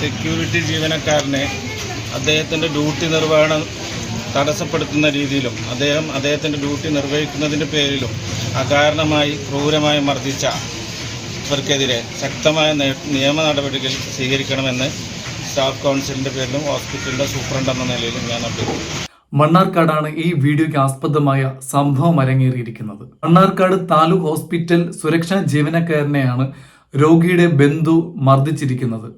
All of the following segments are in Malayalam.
സെക്യൂരിറ്റി ജീവനക്കാരനെ അദ്ദേഹത്തിന്റെ ഡ്യൂട്ടി നിർവഹണം തടസ്സപ്പെടുത്തുന്ന രീതിയിലും അദ്ദേഹം അദ്ദേഹത്തിന്റെ ഡ്യൂട്ടി നിർവഹിക്കുന്നതിന്റെ പേരിലും അകാരണമായി ക്രൂരമായി മർദ്ദിച്ച ഇവർക്കെതിരെ ശക്തമായ നിയമ നടപടികൾ സ്വീകരിക്കണമെന്ന് സ്റ്റാഫ് കൗൺസിലിന്റെ പേരിലും ഹോസ്പിറ്റലിന്റെ സൂപ്രണ്ട് എന്ന നിലയിലും ഞാൻ അഭ്യർത്ഥിക്കുന്നു. മണ്ണാർക്കാടാണ് ഈ വീഡിയോയ്ക്ക് ആസ്പദമായ സംഭവം അരങ്ങേറിയിരിക്കുന്നത്. മണ്ണാർക്കാട് താലൂക്ക് ഹോസ്പിറ്റൽ സുരക്ഷാ ജീവനക്കാരനെയാണ് രോഗിയുടെ ബന്ധു മർദ്ദിച്ചിരിക്കുന്നത്.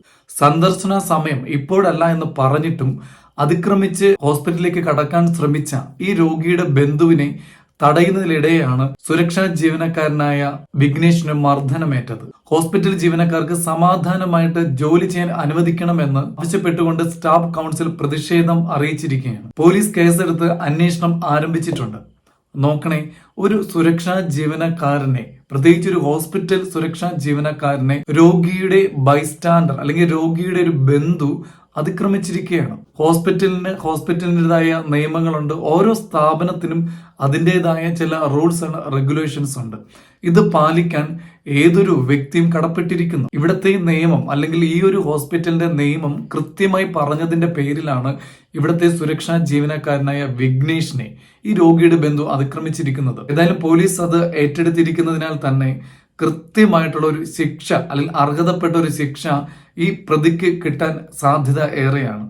സന്ദർശന സമയം ഇപ്പോഴല്ല എന്ന് പറഞ്ഞിട്ടും അതിക്രമിച്ച് ഹോസ്പിറ്റലിലേക്ക് കടക്കാൻ ശ്രമിച്ച ഈ രോഗിയുടെ ബന്ധുവിനെ തടയുന്നതിനിടെയാണ് സുരക്ഷാ ജീവനക്കാരനായ വിഘ്നേഷിന് മർദ്ദനമേറ്റത്. ഹോസ്പിറ്റൽ ജീവനക്കാർക്ക് സമാധാനമായിട്ട് ജോലി ചെയ്യാൻ അനുവദിക്കണമെന്ന് ആവശ്യപ്പെട്ടുകൊണ്ട് സ്റ്റാഫ് കൗൺസിൽ പ്രതിഷേധം അറിയിച്ചിരിക്കുകയാണ്. പോലീസ് കേസെടുത്ത് അന്വേഷണം ആരംഭിച്ചിട്ടുണ്ട്. നോക്കണേ ഒരു സുരക്ഷാ ജീവനക്കാരനെ പ്രത്യേകിച്ച് ഒരു ഹോസ്പിറ്റൽ സുരക്ഷാ ജീവനക്കാരനെ രോഗിയുടെ ബൈസ്റ്റാൻഡർ അല്ലെങ്കിൽ രോഗിയുടെ ഒരു ബന്ധു അതിക്രമിച്ചിരിക്കുകയാണ്. ഹോസ്പിറ്റലിന് ഹോസ്പിറ്റലിന്റെതായ നിയമങ്ങളുണ്ട്. ഓരോ സ്ഥാപനത്തിനും അതിന്റെതായ ചില റൂൾസ് ആൻഡ് റെഗുലേഷൻസ് ഉണ്ട്. ഇത് പാലിക്കാൻ ഏതൊരു വ്യക്തിയും കടപ്പെട്ടിരിക്കുന്നു. ഇവിടുത്തെ നിയമം അല്ലെങ്കിൽ ഈ ഒരു ഹോസ്പിറ്റലിന്റെ നിയമം കൃത്യമായി പറഞ്ഞതിന്റെ പേരിലാണ് ഇവിടുത്തെ സുരക്ഷാ ജീവനക്കാരനായ വിഘ്നേഷിനെ ഈ രോഗിയുടെ ബന്ധു അതിക്രമിച്ചിരിക്കുന്നത്. ഏതായാലും പോലീസ് അത് ഏറ്റെടുത്തിരിക്കുന്നതിനാൽ തന്നെ കൃത്യമായിട്ടുള്ള ഒരു ശിക്ഷ അല്ലെങ്കിൽ അർഹതപ്പെട്ട ഒരു ശിക്ഷ ഈ പ്രതിക്ക് കിട്ടാൻ സാധ്യത ഏറെയാണ്.